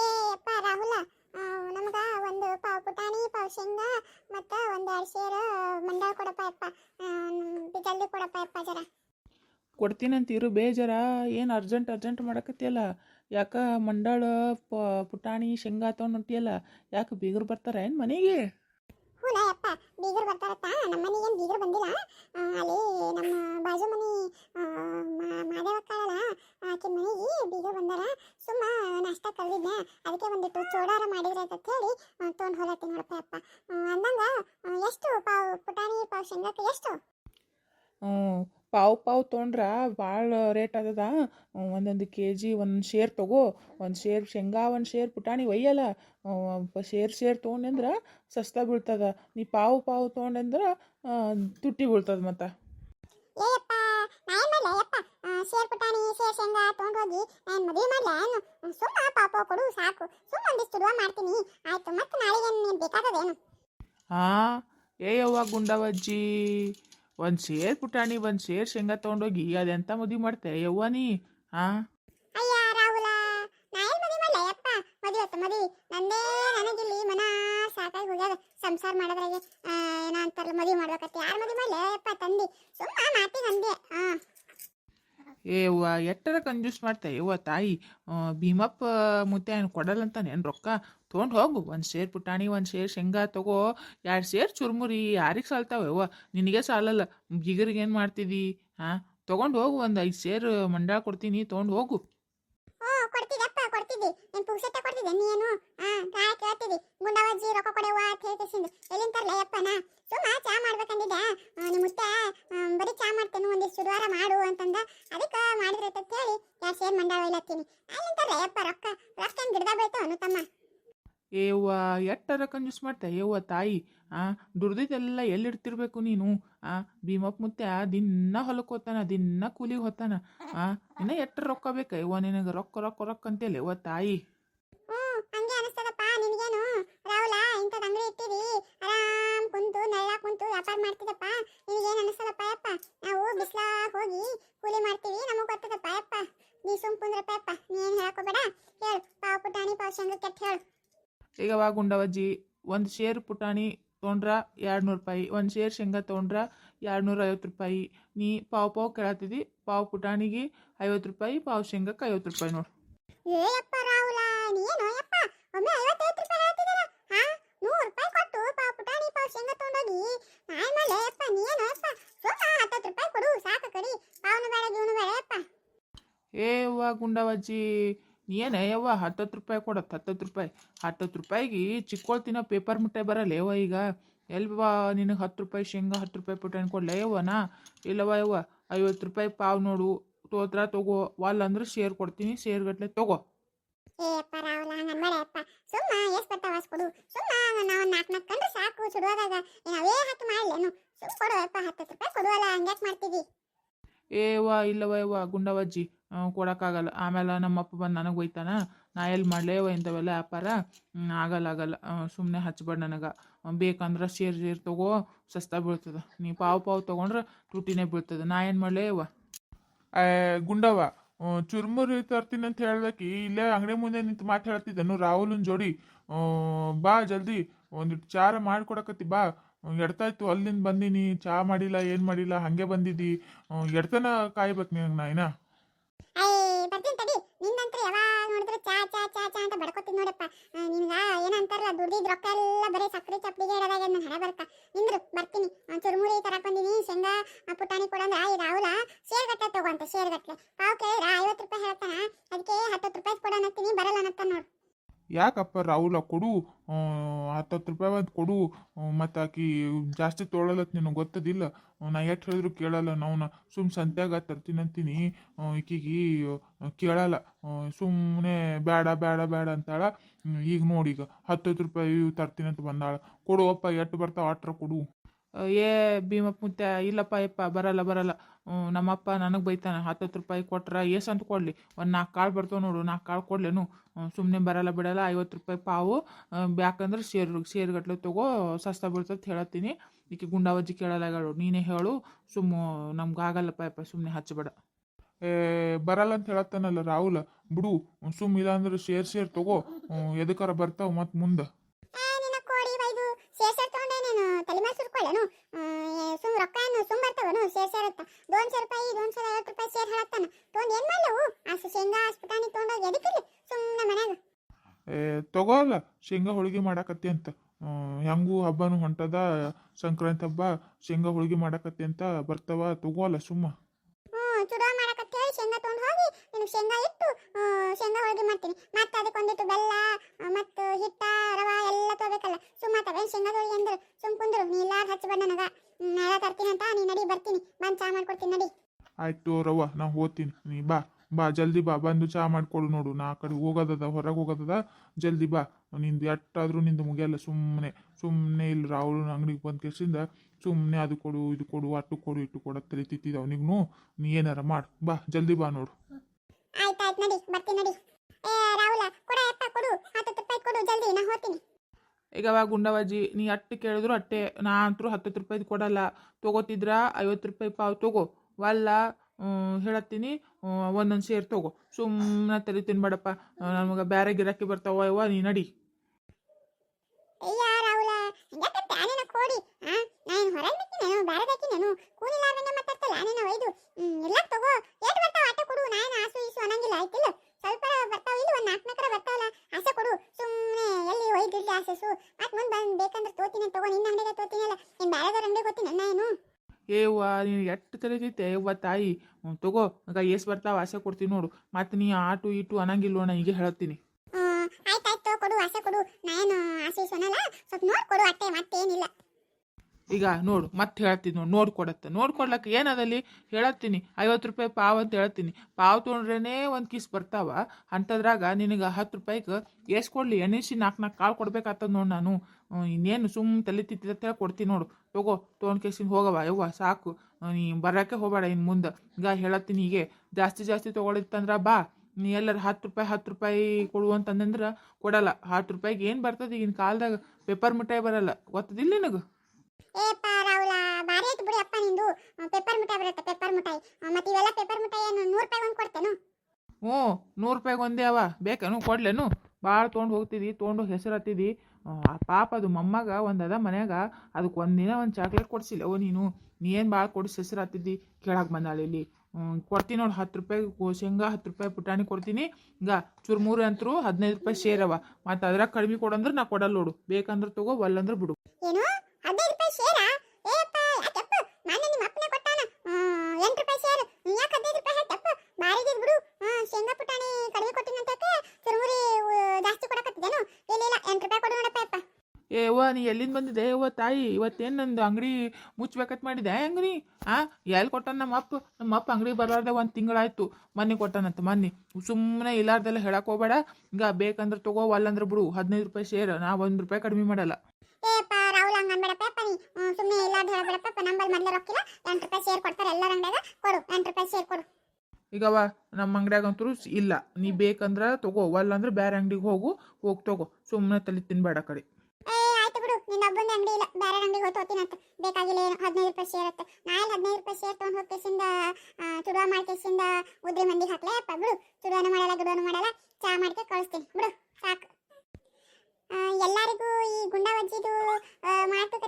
ಏ, ಅಪ್ಪ, ರಾಹುಲ ನಮ್ಗೆ ಒಂದು ಪಾವ್ ಪುಟಾಣಿ, ಪಾವ್ ಶೇಂಗಾ, ಮತ್ತು ಒಂದು ಸೇರು ಮಂಡಾಳ ಕೊಡಪ್ಪ ಅಪ್ಪ ಜಲ್ದಿ ಕೊಡಪ್ಪ ಅಪ್ಪ ಜರ. ಕೊಡ್ತೀನಂತೀರು, ಬೇಜಾರ. ಏನು ಅರ್ಜೆಂಟ್ ಅರ್ಜೆಂಟ್ ಮಾಡಕತ್ತಿಯಲ್ಲ? ಯಾಕ ಮಂಡಾಳ ಪುಟಾಣಿ, ಶೇಂಗಾ ತೊಗೊಂಡು ಹೊಂಟಿಯಲ್ಲ? ಯಾಕೆ ಬೀಗರು ಬರ್ತಾರ ಏನು ಮನೆಗೆ? ಹೂನ ಅಪ್ಪ ಬೀಗರು ಬರ್ತಾರತ್ತ? ನಮ್ಮ ಮನೆಗೇನು ಬೀಗರು ಬಂದಿಲ್ಲ? ಅಲ್ಲಿ ನಮ್ಮ ಬಾಜು ಮನೆ ಆ, ಮಾ- ಮಾದೇವಕ್ಕ ಆಕೆ ಮನೆಗೆ ಬೀಗರು ಬಂದಾರ. ಸುಮ್ಮ ನಾಷ್ಟ ಕರೆದಿದ್ದೆ ಅದಕ್ಕೆ ಒಂದಿಟ್ಟು ಚೋಡಾರ ಮಾಡಿದ್ರೆ ಅಂತ ಹೇಳಿ ತೊಗೊಂಡು ಹೋಗತ್ತೀನಿ ನೋಡಪ್ಪ ಅಪ್ಪ ಅಂದಂಗ ಎಷ್ಟು ಪಾವ್ ಪುಟಾಣಿ ಪಾವ್ ಶೇಂಗಾಕ್ಕೆ ಎಷ್ಟು? ಪಾವು ಪಾವು ತೊಗೊಂಡ್ರೆ ಭಾಳ ರೇಟ್ ಅದದ ಒಂದೊಂದು ಕೆ ಜಿ ಒಂದು ಶೇರ್ ತಗೋ. ಒಂದು ಶೇರ್ ಶೇಂಗಾ ಒಂದು ಶೇರ್ ಪುಟಾಣಿ ಒಯ್ಯಲ್ಲ. ಅವ್ ಶೇರ್ ಶೇರ್ ತೊಗೊಂಡ್ರೆ ಸಸ್ತಾ ಬೀಳ್ತದ. ನೀ ಪಾವು ಪಾವು ತೊಗೊಂಡ್ರೆ ತುಟ್ಟಿ ಬೀಳ್ತದ ಮತ್ತು. ಏನ್ ಸೇರ್ ಪುಟಾಣಿ ಸೇರ್ ಶೇಂಗಾ ತೊಗೊಂಡು ಹೋಗಿ ನಾನು ಮದುವೆ ಮಾಡಲ? ಏನು? ಸುಮ್ಮ ಪಾಪ ಕೊಡು ಸಾಕು. ಸುಮ್ಮ ಒಂದಿಷ್ಟು ದುಡ್ಡು ಮಾಡ್ತೀನಿ. ಆಯ್ತು ಮತ್ತೆ ನಾಳೆಗೆ ನೀನು ಬೇಕಾಗದೇನು ಹಾಂ ಏ ಯವ್ವ ಗುಂಡವಜ್ಜಿ. ಒಂದು ಸೇರ್ ಪುಟಾಣಿ, ಒಂದು ಸೇರ್ ಶೇಂಗಾ ತೊಗೊಂಡೋಗಿ ಅದೆಂತ ಮದುವೆ ಮಾಡ್ತೆ? ಯವ್ವ ನೀ? ಹಾಂ ಅಯ್ಯ ರಾಹುಲ, ನಾ ಮದುವೆ ಮಾಡ್ಲೆ? ಯಪ್ಪ, ಮದುವೆ ಆಯ್ತು, ಮದುವೆ. ನಂದೇ ನನಗಿಲ್ಲಿ ಮನ ಸಾಕಾಗಿ ಹೋಗ್ಯದ ಸಂಸಾರ ಮಾಡೋದ್ರಾಗೆ ಏನೋ ಅಂತಾರಲ್ಲ ಮದುವೆ ಮಾಡ್ಬೇಕತ್ತೆ ಯಾರು ಮದುವೆ ಮಾಡ್ಲೆ? ಯಪ್ಪ, ತಂದಿ. ಸುಮ್ಮ ಮಾತಿಗೆ ಅಂದೆ. ಹಾ ಏ ಯವ್ವ ಎಟ್ಟರ ಕಂಜೂಸ್ ಮಾಡ್ತಾ ಯವ್ವ ತಾಯಿ? ಭೀಮಪ್ಪ ಮುತ್ತೆ ಏನು ಕೊಡಲ್ಲಂತಾನೆ ಏನು ರೊಕ್ಕ? ತೊಗೊಂಡು ಹೋಗು. ಒಂದು ಸೇರು ಪುಟಾಣಿ, ಒಂದು ಸೇರು ಶೇಂಗಾ ತಗೋ. ಎರಡು ಸೇರು ಚುರುಮುರಿ. ಯಾರಿಗೆ ಸಾಲ್ತಾವೆ ಯವ್ವ? ನಿನಗೆ ಸಾಲಲ್ಲ. ಜಿಗರಿಗೆ ಏನು ಮಾಡ್ತಿದ್ದಿ ಹಾಂ ತೊಗೊಂಡು ಹೋಗು. ಒಂದು ಐದು ಸೇರು ಮಂಡಾಳ ಕೊಡ್ತೀನಿ. ತೊಗೊಂಡು ಹೋಗು. ಕೊಡ್ತಿದ್ದಿ ಏನ್ ಪುಕ್ಸಟ್ಟೆ ಕೊಡ್ತಿದ್ದೆ ನೀನು? ಹಾ ಗಾಯ ಕೇಳ್ತಿದ್ದಿ. ಗುಂಡವಜ್ಜಿ, ರೊಕ್ಕ ಕೊಡೆವ ಅಂತ ಹೇಳ್ತಿಸಿಂದು ಎಲ್ಲಿಂದ ತರ್ಲೆ ಯಪ್ಪನ ಸುಮ್ಮ ಚಾ ಮಾಡ್ಬೇಕಂದಿದ್ದೆ? ನಿಮ್ಮ ಮುತ್ತ ಬರೀ ಚಾ ಮಾಡ್ತೇನೆ, ಒಂದಿಷ್ಟು ಶುರುವಾರ ಮಾಡು ಅಂತಂದ. ಅದಕ್ಕೆ ಮಾಡಿದ್ರೆ ಅಂತ ಹೇಳಿ ಯಾರು ಶೇರ್ ಮಂಡಾಳ ಇಲ್ಲತ್ತೀನಿ. ಅಲ್ಲಿಂದ ತರ್ಲೆ ಯಪ್ಪ ರೊಕ್ಕ? ರೊಕ್ಕ ಗಿಡದ ಬೀಳ್ತಾವನು ತಮ್ಮ? ಏ ಯವ್ವ ಎಟ್ಟರ ಕಂಜೂಸ್ ಮಾಡ್ತೆ ಏವ್ವ ತಾಯಿ, ಆ? ದುಡ್ದಿದ್ದೆಲ್ಲ ಎಲ್ಲಿಡ್ತಿರ್ಬೇಕು ನೀನು? ಆ? ಭೀಮಪ್ಪ ಮುತ್ತೆ ದಿನ ಹೊಲಕ್ಕೆ ಹೋತಾನ ದಿನ ಕೂಲಿಗೆ ಹೋತಾನ ಆ? ಇನ್ನ ಎಟ್ಟರ ರೊಕ್ಕ ಬೇಕಾ? ನಿನಗೆ ರೊಕ್ಕ ರೊಕ್ಕ ರೊಕ್ಕ ಅಂತೇಳಿ. ಯವ್ವ ತಾಯಿ ಹ್ಮ್ ಹಂಗೆ ಅನಿಸ್ತದಪ್ಪ ನಿನಗೇನು ರಾಹುಲ ಇಂಥದ್ದು ಅಂಗಡಿ ಇಟ್ಟಿರಿ ಆರಾಮ್ ಕುಂತು ನೆಳ್ಳ ಕುಂತು ವ್ಯಾಪಾರ ಮಾಡ್ತಿದ್ದಪ್ಪ ನಿನಗೇನು ಅನಿಸ್ತದಪ್ಪ ಯಪ್ಪ ನಾವು ಬಿಸ್ಲಾಗ ಹೋಗಿ ಕೂಲಿ ಮಾಡ್ತೀವಿ ನಮಗೆ ಗೊತ್ತದಪ್ಪ ಯಪ್ಪ ನೀ ಸುಮ್ ಕುಂದ್ರಪ್ಪ ಯಪ್ಪ ನೀ ಏನು ಹೇಳಕೋಬೇಡ ಹೇಳು ಪಾವ್ ಪುಟಾಣಿ ಪಾವ್ ಶೇಂಗಾ ಕೆಟ್ಟ ಹೇಳು ಈಗವ ಗುಂಡವಜ್ಜಿ ಒಂದು ಶೇರ್ ಪುಟಾಣಿ ತೊಗೊಂಡ್ರ ಎರಡು ನೂರು ರೂಪಾಯಿ ಒಂದು ಶೇರ್ ಶೇಂಗಾ ತೊಗೊಂಡ್ರ ಎರಡು ನೂರ ಐವತ್ತು ರೂಪಾಯಿ. ನೀ ಪಾವ್ ಪಾವ್ ಕೇಳತ್ತಿದ್ದಿ ಪಾವ್ ಪುಟಾಣಿಗೆ ಐವತ್ತು ರೂಪಾಯಿ ಪಾವ್ ಶೇಂಗಕ್ಕೆ ಐವತ್ತು ರೂಪಾಯಿ ನೋಡು. ಏ ಯವ್ವ ಗುಂಡವಜ್ಜಿ ಏನೇ ಯವ್ವ ಹತ್ತತ್ತು ರೂಪಾಯಿ ಕೊಡತ್ತೆ ಹತ್ತತ್ತು ರೂಪಾಯಿ. ಹತ್ತತ್ತು ರೂಪಾಯಿಗೆ ಚಿಕ್ಕೋಳ್ ತಿನ್ನೋ ಪೇಪರ್ ಮಿಠಾಯಿ ಬರಲ್ಲ ಯವ್ವ ಈಗ. ಎಲ್ಲಿ ಬಾ ನಿನಗೆ ಹತ್ತು ರೂಪಾಯಿ ಶೇಂಗಾ ಹತ್ತು ರೂಪಾಯಿ ಪುಟಾಣಿ ಕೊಡ್ಲೆ ಯವ್ವ ನಾ ಇಲ್ಲವ ಯವ್ವ ಐವತ್ತು ರೂಪಾಯಿ ಪಾವ್ ನೋಡು ತೋತ್ರ ತಗೋ ವಾಲ್ ಅಂದ್ರೆ ಶೇರ್ ಕೊಡ್ತೀನಿ ಶೇರ್ ಗಟ್ಲೆ ತಗೋ. ಏ ಅಪ್ಪ ರಾಹುಲ ಹಂಗ ಅನ್ಬೇಡ ಅಪ್ಪ. ಸುಮ್ಮ ಎಷ್ಟು ಬರ್ತಾವ ಅಷ್ಟ್ ಕೊಡು. ಸುಮ್ಮ ನಾವು ನಾಲ್ಕು ನಾಲ್ಕು ಕಂಡ್ರೆ ಸಾಕು ಸುಡುವಾದಾಗ ನಾವೇ ಹಾಕಿ ಮಾಡ್ಲೇನು. ಸುಮ್ ಕೊಡು ಅಪ್ಪ ಹತ್ತತ್ತು ರೂಪಾಯಿ ಕೊಡುವಲ್ಲ ಹಂಗ್ಯಾಕ್ ಮಾಡ್ತಿದ್ದಿ ಏವ ಇಲ್ಲವ ಯವ್ವ ಗುಂಡವಜ್ಜಿ. ಆ, ಕೊಡಕ್ಕಾಗಲ್ಲ. ಆಮೇಲೆ ನಮ್ಮಪ್ಪ ಬಂದು ನನಗೆ ಒಯ್ತಾನ, ನಾ ಎಲ್ಲಿ ಮಾಡಲೇವ ಇಂಥವೆಲ್ಲ ವ್ಯಾಪಾರ? ಆಗಲ್ಲ ಆಗಲ್ಲ ಸುಮ್ಮನೆ ಹಚ್ಬೇಡ ನನಗೆ. ಬೇಕಂದ್ರೆ ಶೇರ್ ಶೇರ್ ತಗೋ, ಸಸ್ತಾ ಬೀಳ್ತದೆ. ನೀ ಪಾವು ಪಾವು ತೊಗೊಂಡ್ರೆ ಟೂಟಿನೇ ಬೀಳ್ತದೆ. ನಾ ಏನು ಮಾಡಲೇವ ಗುಂಡವ ಚುರ್ಮುರಿ ತರ್ತೀನಿ ಅಂತ ಹೇಳ್ದಕಿ ಇಲ್ಲೇ ಅಂಗಡಿ ಮುಂದೆ ನಿಂತು ಮಾತು ಹೇಳ್ತಿದ್ದನು ರಾಹುಲನ್ ಜೋಡಿ. ಬಾ ಜಲ್ದಿ ಒಂದಿಟ್ಟು ಚಾರ ಮಾಡಿಕೊಡಕತ್ತಿ ಬಾ. ಎಡ್ತಾಯ್ತು, ಅಲ್ಲಿಂದ ಬಂದೀನಿ, ಚಾ ಮಾಡಿಲ್ಲ, ಏನು ಮಾಡಿಲ್ಲ, ಹಾಗೆ ಬಂದಿದ್ದಿ ಎಡ್ತನ ಕಾಯ್ಬೇಕು ನಿನಗೆ ನಾ ಇನ್ನ ಅಯ್ಯ ಬರ್ತೀನಿ ತಡಿ. ನಿನ್ನಂತ್ರ ಯಾವಾಗ ನೋಡಿದ್ರು ಚಾ ಚಾ ಚಾ ಚಾ ಅಂತ ಬಡ್ಕೋತೀನಿ ನೋಡಪ್ಪ. ನಿನ್ಗ ಏನಂತಾರಲ್ಲ, ದುಡ್ದಿದ್ ರೊಕ್ಕ ಎಲ್ಲ ಬರೀ ಸಕ್ರೆ ಚಪ್ಪಲಿಗೆ ಇಡೋದಾಗ ನನ್ನ ಹಣ ಬರ್ಕ ನಿಂದ್ರು ಬರ್ತೀನಿ ಆ, ಚುರುಮುರಿ ತರಕ್ ಬಂದೀನಿ ಶೇಂಗಾ ಆ, ಪುಟಾಣಿ ಕೊಡಂದ್ರ ಈ ರಾಹುಲ ಶೇರ್ಗಟ್ಲೆ ತಗೋ ಅಂತ ಶೇರ್ಗಟ್ಲೆ ಪಾವ್ ಕೇಳಿದ್ರ ಐವತ್ತು ರೂಪಾಯಿ ಹೇಳ್ತಾನ ಅದಕ್ಕೆ ಹತ್ತತ್ತು ರೂಪಾಯಿ ಕೊಡೋಣ ಅಂತೀನಿ ಬರಲ್ಲ ಅನ್ನತ್ತ ನೋಡು ಯಾಕಪ್ಪ ರಾಹುಲ ಕೊಡು ಹತ್ತತ್ತು ರೂಪಾಯಿ ಒಂದು ಕೊಡು ಮತ್ತು ಆಕಿ ಜಾಸ್ತಿ ತೊಗೊಳಲತ್ ನಿನಗೆ ಗೊತ್ತದಿಲ್ಲ? ನಾ ಎಷ್ಟು ಹೇಳಿದ್ರು ಕೇಳಲ್ಲ ನಾವು ಸುಮ್ಮ ಸಂತ್ಯಾಗ ತರ್ತೀನಂತೀನಿ ಈಕಿಗೆ ಕೇಳಲ್ಲ. ಸುಮ್ಮನೆ ಬೇಡ ಬೇಡ ಬೇಡ ಅಂತಾಳ. ಈಗ ನೋಡಿ ಈಗ ಹತ್ತತ್ತು ರೂಪಾಯಿ ತರ್ತೀನಿ ಅಂತ ಬಂದಾಳ. ಕೊಡುವಪ್ಪ ಎಷ್ಟು ಬರ್ತಾವ ಅಟ್ರ ಕೊಡು. ಏ ಭೀಮಪ್ಪ ಮುತ್ಯ ಇಲ್ಲಪ್ಪ, ಯಪ್ಪ, ಬರಲ್ಲ ಬರಲ್ಲ. ನಮ್ಮಪ್ಪ ನನಗೆ ಬೈತಾನೆ, ಹತ್ತತ್ತು ರೂಪಾಯಿ ಕೊಟ್ರೆ ಏಸಂತ ಕೊಡಲಿ. ಒಂದು ನಾಲ್ಕು ಕಾಳು ಬರ್ತಾವೆ ನೋಡು ನಾಲ್ಕು ಕಾಳು ಕೊಡ್ಲೇನು. ಸುಮ್ಮನೆ ಬರಲ್ಲ ಬಿಡಲ್ಲ, ಐವತ್ತು ರೂಪಾಯಿ ಪಾವು. ಯಾಕಂದ್ರೆ ಬ್ಯಾಕಂದ್ರೆ ಶೇರ್, ಶೇರ್ಗಟ್ಲೆ ತಗೋ, ಸಸ್ತಾ ಬೀಳ್ತದೆ ಹೇಳತ್ತೀನಿ. ಈಕೆ ಗುಂಡಾವಜ್ಜಿ ಕೇಳಲ್ಲ ಹೇಳು ನೀನೇ ಹೇಳು, ಸುಮ್ಮ ನಮ್ಗೆ ಆಗಲ್ಲಪ್ಪ ಸುಮ್ಮನೆ ಹಚ್ಚಬೇಡ. ಏ, ಬರಲ್ಲ ಅಂತ ಹೇಳತ್ತಾನಲ್ಲ ರಾಹುಲ್, ಬಿಡು, ಸುಮ್ ಇಲ್ಲ ಅಂದ್ರೆ ಶೇರ್ ಶೇರ್ ತಗೋ ಎದಕ್ಕಾರ ಬರ್ತಾವ ಮತ್ತು ಮುಂದೆ ಆ, ನಿನ್ನ ಕೋಡಿ ಬೈದು ಸೇರ್ ಸೇರ್ ತಗೊಂಡೆ ನೀನು ತಲೆ ಮೇಲೆ ಸುರ್ಕೊಳ್ಳೇನು ಸುಮ್ ರೊಕ್ಕ ಏನು ಸುಮ್ ಬರ್ತಾವನು ಸೇರ್ ಸೇರ್ ಅಂತ ದೋನ್ಶೆ ರೂಪಾಯಿ ದೋನ್ಶೆ ಐವತ್ತು ರೂಪಾಯಿ ಸೇರ್ ಹೇಳತ್ತಾನ ತೊಗೊಂಡು ಏನ್ ಮಾಡ್ಲವು ಆ ಶೇಂಗಾ ಪುಟಾಣಿ ತೊಗೊಂಡೋಗಿ ಎದಕ್ಕಿಲ್ಲ ಸುಮ್ಮನೆ ಮನ್ಯಾಗ ಏ ತಗೋಲ್ಲ ಶೇಂಗಾ ಹೋಳಿಗೆ ಮಾಡಾಕತ್ತಿ ಅಂತ. ಹೆಂಗೂ ಹಬ್ಬನೂ ಹೊಂಟದ ಸಂಕ್ರಾಂತಿ ಹಬ್ಬ ಶೇಂಗಾ ಹೋಳಿಗೆ ಮಾಡಾಕತ್ತಿ ಅಂತ ಬರ್ತಾವ ತಗೋಲ್ಲ ಸುಮ್ಮ. ಚುಡೋ ಮಾಡಕತ್ತ ಹೇಳಿ ಶೇಂಗಾ ತೊಗೊಂಡು ಹೋಗಿ ನಿನಗೆ ಶೇಂಗಾ ಇಟ್ಟು ಶೇಂಗಾ ಹೋಳಿಗೆ ಮಾಡ್ತೀನಿ. ಮತ್ತೆ ಅದಕ್ಕೆ ಒಂದಿಟ್ಟು ಬೆಲ್ಲ ಮತ್ತು ಹಿಟ್ಟ ರವ ಎಲ್ಲ ತಗೋಬೇಕಲ್ಲ. ಸುಮ್ಮ ತವೇನು ಶೇಂಗಾ ಹೋಳಿಗೆ ಅಂದ್ರೆ ಸುಮ್ ಕುಂದ್ರು. ನೀ ಹಚ್ಚಿ ಹಚ್ಚಬೇಡ ನನಗ. ನಾಳೆ ತರ್ತೀನಿ ಅಂತ ನೀ ನಡಿ ಬರ್ತೀನಿ. ಬಂದು ಚಾ ಮಾಡ್ಕೊಡ್ತೀನಿ ನಡಿ. ಆಯ್ತು ರವ್ವ ನಾ ಹೋಗ್ತೀನಿ. ನೀ ಬಾ. ಬಾ ಜಲ್ದಿ ಬಾ ಬಂದು ಚಾ ಮಾಡ್ಕೊಡು ನೋಡು. ನಾ ಆ ಕಡೆ ಹೋಗೋದದ ಹೊರಗೆ ಹೋಗೋದದ. ಜಲ್ದಿ ಬಾ. ನಿಂದು ಎಟ್ಟಾದರೂ ನಿಂದು ಮುಗಿಯಲ್ಲ ಸುಮ್ಮನೆ ಸುಮ್ಮನೆ ಇಲ್ಲಿ ರಾಹುಲ್ ಅಂಗಡಿಗೆ ಬಂದು ಕೇಸಿಂದ ಸುಮ್ಮನೆ ಅದು ಕೊಡು ಇದು ಕೊಡು ಅಟ್ಟು ಕೊಡು ಇಟ್ಟು ಕೊಡ ತಲೆ ಅವನಿಗೂ ನೀ ಏನಾರ ಮಾಡು ಬಾ ಜಲ್ದಿ ಬಾ ನೋಡು. ಆಯ್ತು ನಡಿ ಬರ್ತೀನಿ ನಡಿ. ಏ ರಾಹುಲ ಕೊಡ ಅಪ್ಪ ಕೊಡು ಹತ್ತು ರೂಪಾಯಿ ಕೊಡು ಜಲ್ದಿ ನಾ ಹೋಗ್ತೀನಿ. ಈಗ ಅವಾಗ ಗುಂಡವಾಜಿ ನೀ ಅಟ್ಟು ಕೇಳಿದ್ರು ಅಟ್ಟೆ ನಾ ಅಂತೂ ಹತ್ತತ್ತು ರೂಪಾಯಿದು ಕೊಡಲ್ಲ. ತೊಗೋತಿದ್ರ? ಐವತ್ತು ರೂಪಾಯಿ ಪಾವು ತಗೋ. ವಲ್ಲ ಹೇಳತ್ತೀನಿ. ಒಂದೊಂದು ಸೇರ್ ತಗೋ. ಸುಮ್ಮನೆ ತಲೆ ತಿನ್ಬೇಡಪ್ಪ. ನಮಗೆ ಬೇರೆ ಗಿರಾಕಿ ಬರ್ತಾವ ಇವ ನೀ ನಡಿ. ಆಸೆಸು? ಮತ್ತೆ ಮುಂದೆ ಬಂದು ಬೇಕಂದ್ರೆ ತೋತಿನ ತಗೋ. ನಿನ್ನ ಅಂಗಡಿಗೆ ತೋತಿನಲ್ಲ, ನೀನು ಬೇರೆದವ್ರ ಅಂಗಡಿಗೆ ಹೋಗ್ತೀನಿ ಅನ್ನ ಏನು ಏವ್ವ ನೀನು ಎಷ್ಟು ಕಲಿತೈತೆ ಯವ್ವ ತಾಯಿ? ತಗೋ ಈಗ ಎಷ್ಟು ಬರ್ತಾವ ಆಸೆ ಕೊಡ್ತೀನಿ ನೋಡು. ಮತ್ತೆ ನೀ ಆಟು ಈಟು ಅನ್ನಂಗಿಲ್ಲ ನಾ ಈಗ ಹೇಳ್ತೀನಿ. ನೋಡಿ ಈಗ ನೋಡು ಮತ್ತೆ ಹೇಳ್ತೀನಿ ನೋಡು ನೋಡ್ಕೊಡತ್ತೆ. ನೋಡ್ಕೊಡ್ಲಕ್ಕೆ ಏನದಲ್ಲಿ? ಹೇಳತ್ತೀನಿ ಐವತ್ತು ರೂಪಾಯಿ ಪಾವ್ ಅಂತ ಹೇಳ್ತೀನಿ. ಪಾವ್ ತೊಗೊಂಡ್ರೇನೆ ಒಂದು ಕಿಸ್ ಬರ್ತಾವ. ಅಂಥದ್ರಾಗ ನಿನಗೆ ಹತ್ತು ರೂಪಾಯಿಗೆ ಎಷ್ಟು ಕೊಡಲಿ ಎಣ್ಣೆಸಿ ನಾಲ್ಕು ನಾಲ್ಕು ಕಾಳು ಕೊಡ್ಬೇಕಾಗ್ತದ ನೋಡು ನಾನು. ಇನ್ನೇನು ಸುಮ್ಮ ತಲೆ ಹೇಳಿ ಕೊಡ್ತೀನಿ ನೋಡು. ತಗೋ ತೊಗೊಂಡು ಕೇಸಿನ ಹೋಗವ ಯವ್ವ ಸಾಕು. ನೀ ಬರೋಕ್ಕೆ ಹೋಗಬೇಡ ಇನ್ನು ಮುಂದೆ. ಈಗ ಹೇಳತ್ತೀನಿ ಹೀಗೆ ಜಾಸ್ತಿ ಜಾಸ್ತಿ ತೊಗೊಳಿತ್ತಂದ್ರೆ ಬಾ. ನೀ ಎಲ್ಲರ ಹತ್ತು ರೂಪಾಯಿ ಹತ್ತು ರೂಪಾಯಿ ಕೊಡು ಅಂತಂದ್ರೆ ಕೊಡಲ್ಲ. ಹತ್ತು ರೂಪಾಯಿಗೆ ಏನು ಬರ್ತದೆ ಈಗಿನ ಕಾಲದಾಗ? ಪೇಪರ್ ಮಿಠಾಯಿ ಬರಲ್ಲ. ಗೊತ್ತದಿಲ್ಲ ನಿನಗೆ? ಪೇಪರ್ ಮಿಠಾಯಿ ಬರುತ್ತೆ ಪೇಪರ್ ಮಿಠಾಯಿ. ಮತ್ತೆ ಇವೆಲ್ಲ ಪೇಪರ್ ನೂರು ರೂಪಾಯಿ ಒಂದು ಕೊಡ್ತೇನು? ಹ್ಞೂ ನೂರು ರೂಪಾಯಿಗೆ ಒಂದೇ ಅವ. ಬೇಕೇನು? ಕೊಡ್ಲೇನು? ಭಾಳ ತೊಗೊಂಡು ಹೋಗ್ತಿದ್ದಿ ತೊಗೊಂಡು ಹೆಸರು ಹತ್ತಿದ್ದಿ ಪಾಪ ಅದು ಮೊಮ್ಮಗ, ಒಂದು ಅದ ಮನ್ಯಾಗ ಅದಕ್ಕೆ ಒಂದಿನ ಒಂದು ಚಾಕ್ಲೇಟ್ ಕೊಡಿಸಿಲ್ಲ. ಓ, ನೀನು, ನೀ ಏನು ಭಾಳ ಕೊಡಿಸಿ ಹೆಸರು ಹತ್ತಿದ್ದಿ ಕೇಳಕ್ಕೆ ಬಂದಾಳೆ ಇಲ್ಲಿ. ಕೊಡ್ತೀನಿ ನೋಡಿ, ಹತ್ತು ರೂಪಾಯಿ ಶೇಂಗಾ ಹತ್ತು ರೂಪಾಯಿ ಪುಟಾಣಿ ಕೊಡ್ತೀನಿ. ಈಗ ಚುರುಮೂರು ಅಂತರೂ ಹದಿನೈದು ರೂಪಾಯಿ ಶೇರವ ಮತ್ತು ಅದ್ರಾಗ ಕಡಿಮೆ ಕೊಡಂದ್ರೆ ನಾ ಕೊಡಲ್ಲ ನೋಡು. ಬೇಕಂದ್ರೆ ತಗೋ, ಒಲ್ಲಂದ್ರೆ ಬಿಡು ಏನು ಹದಿನೈದು ರೂಪಾಯಿ ಶೇರಾ ಏಪ್ಪ ಯಾಕಪ್ಪ ಮೊನ್ನೆ ನಿಮ್ಮ ಅಪ್ಪನೇ ಕೊಟ್ಟಾನ ಎಂಟು ರೂಪಾಯಿ ಶೇರ್ ನೀ ಯಾಕೆ ಹದಿನೈದು ರೂಪಾಯಿ ಹೇಳ್ತಪ್ಪ ಬಾರಿಗಿದ್ ಬಿಡು ಹ್ಮ್, ಶೇಂಗಾ ಪುಟಾಣಿ ಕಡಿಮೆ ಕೊಟ್ಟಿನ ಅಂತ ಚುರುಮುರಿ ಜಾಸ್ತಿ ಕೊಡಕತ್ತಿದ್ದೇನು ಇಲ್ಲ ಇಲ್ಲ ಎಂಟು ರೂಪಾಯಿ ಕೊಡು ನೋಡಪ್ಪ ಅಪ್ಪ ಏ ನೀ ಎಲ್ಲಿಂದ ಬಂದಿದೆ ಏವ ತಾಯಿ ಇವತ್ತೇನು ನಂದು ಅಂಗಡಿ ಮುಚ್ಬೇಕತ್ ಮಾಡಿದೆ ಹೆಂಗ್ರಿ ಆ ಎಲ್ಲಿ ಕೊಟ್ಟಾನ ನಮ್ಮ ಅಪ್ಪ? ನಮ್ಮ ಅಪ್ಪ ಅಂಗಡಿ ಬರಲಾರ್ದೆ ಒಂದು ತಿಂಗಳಾಯ್ತು. ಮೊನ್ನೆ ಕೊಟ್ಟಾನಂತ ಮೊನ್ನೆ. ಸುಮ್ಮನೆ ಇಲ್ಲಾರ್ದೆಲ್ಲ ಹೇಳಕ್ ಹೋಗ್ಬೇಡ. ಈಗ ಬೇಕಂದ್ರೆ ತಗೋ ಅಲ್ಲಂದ್ರೆ ಬಿಡು. ಹದಿನೈದು ರೂಪಾಯಿ ಶೇರ್ ನಾ ಒಂದು ರೂಪಾಯಿ ಕಡಿಮೆ ಮಾಡಲ್ಲ. ಸುಮ್ಮನೆ ಇಲ್ಲ ಅಂತ ಹೇಳ್ಬೇಡಪ್ಪ ನಂಬಲ್ಲಿ ಮೊದಲೇ ರೊಕ್ಕಿಲ್ಲ ಎಂಟು ರೂಪಾಯಿ ಶೇರ್ ಕೊಡ್ತಾರೆ ಎಲ್ಲರ ಅಂಗಡಿಯಾಗ. ಕೊಡು ಎಂಟು ರೂಪಾಯಿ ಶೇರ್ ಕೊಡು. ಈಗವ ನಮ್ಮ ಅಂಗಡಿಯಾಗಂತೂ ಇಲ್ಲ. ನೀ ಬೇಕಂದ್ರೆ ತಗೋ ಅಲ್ಲಂದ್ರೆ ಬೇರೆ ಅಂಗಡಿಗೆ ಹೋಗು ಹೋಗಿ ತಗೋ. ಸುಮ್ಮನೆ ತಲೆ ತಿನ್ಬೇಡ ಕಡೆ. ನಿನ್ನ ಒಬ್ಬಂದು ಅಂಗಡಿ ಇಲ್ಲ ಬೇರೆ ಅಂಗಡಿಗೆ ಹೋಗಿ ತೋತೀನಿ ಅಂತ. ಬೇಕಾಗಿಲ್ಲ ಏನು ಹದಿನೈದು ರೂಪಾಯಿ ಶೇರ್ ಅಂತ. ನಾಳೆ ಹದಿನೈದು ರೂಪಾಯಿ ಶೇರ್ ತೊಗೊಂಡು ಹೋಗ್ಕೇಸಿಂದ ಚುಡುವ ಮಾಡ್ಕೇಸಿಂದ ಉದ್ರಿ ಮಂದಿಗೆ ಹಾಕ್ಲೆ? ಅಪ್ಪ, ಬಿಡು. ಚುಡುವನು ಮಾಡಲ್ಲ, ಗಿಡುವನು ಮಾಡಲ್ಲ. ಚಾ ಮಾಡ್ಕೆ ಕಳಿಸ್ತೀನಿ. ಬಿಡು, ಸಾಕು. ಎಲ್ಲರಿಗೂ ಈ ಗುಂಡವಜ್ಜಿದು ಮಾತುಕತೆ